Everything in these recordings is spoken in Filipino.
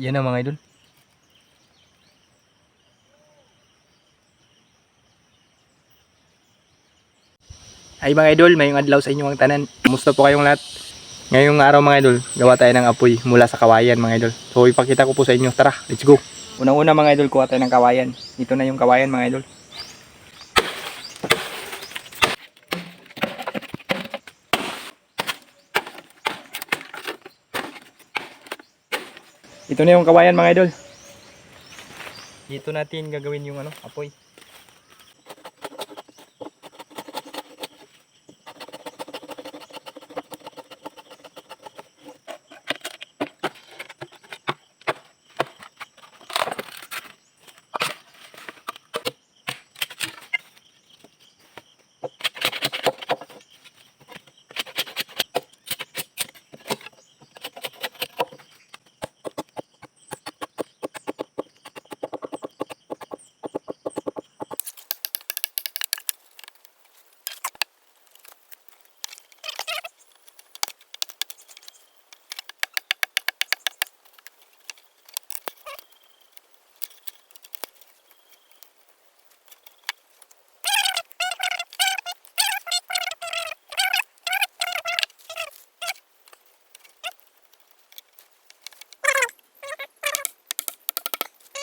Yan ang mga idol. Ay mga idol, mayong adlaw sa inyong tanan. Kumusta po kayong lahat? Ngayong araw mga idol, gawa tayo ng apoy mula sa kawayan mga idol. So ipakita ko po sa inyo. Tara, let's go. Unang-una mga idol, kuha tayo ng kawayan. Ito na yung kawayan mga idol. Ito na yung kawayan mga idol. Dito natin gagawin yung ano, apoy.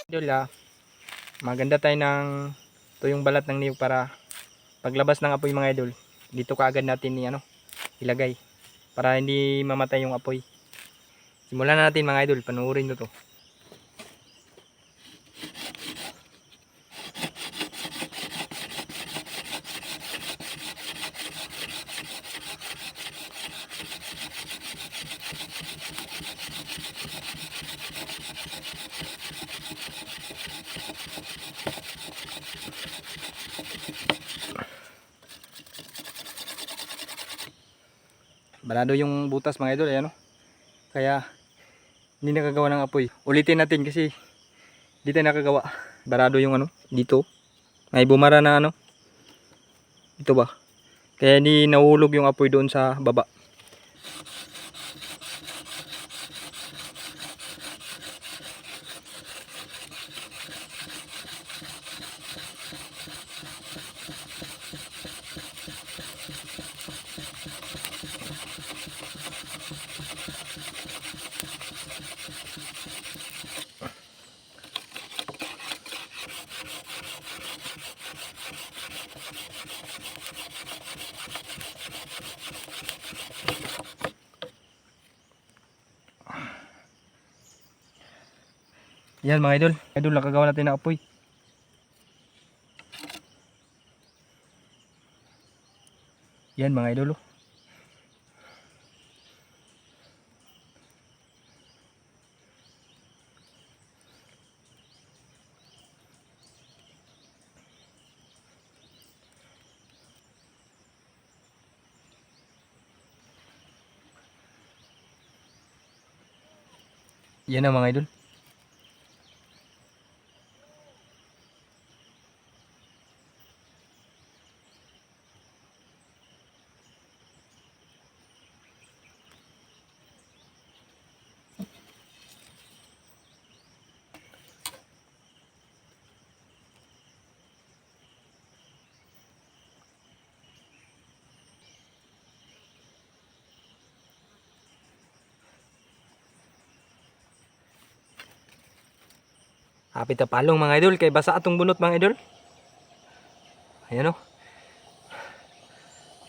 Idol ah, maganda tayo ng ito yung balat ng niyog para paglabas ng apoy mga idol. Dito kaagad natin ni ano ilagay para hindi mamatay yung apoy. Simulan na natin mga idol. Panuorin nyo to Barado yung butas mga idol, ayan o. Kaya hindi nakagawa ng apoy. Ulitin natin kasi hindi tayo nakagawa. Barado yung ano, dito. May bumara na ano. Ito ba? Kaya hindi nahulog yung apoy doon sa baba. Yan mga idol. Idol, nakagawa natin ng apoy. Yan mga idol. oh. Yan ang mga idol. Hapit na palong mga idol kay basa atong bunot mga idol. Ayan o.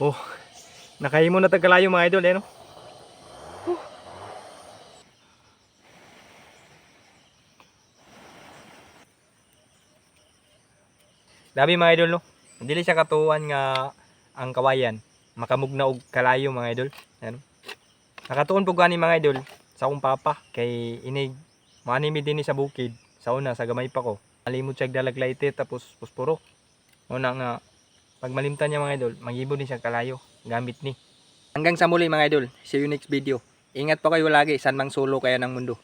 Oh. Nakahimo na tagkalayo mga idol ayan o. Oh. Labi mga idol no. Dili siya katuwan nga ang kawayan makamugna og kalayo mga idol. Ayan. o. Nakatuon po gani mga idol sa akong papa kay inig manimi din sa bukid sa una sa gamay pa ko. Alimod siya dalaglayte tapos puspuro. Una nga pag malimtan niya mga idol magibon din siya kalayo. Gamit ni. Hanggang sa muli mga idol. See you next video. Ingat pa kayo lagi. San mang solo kaya ng mundo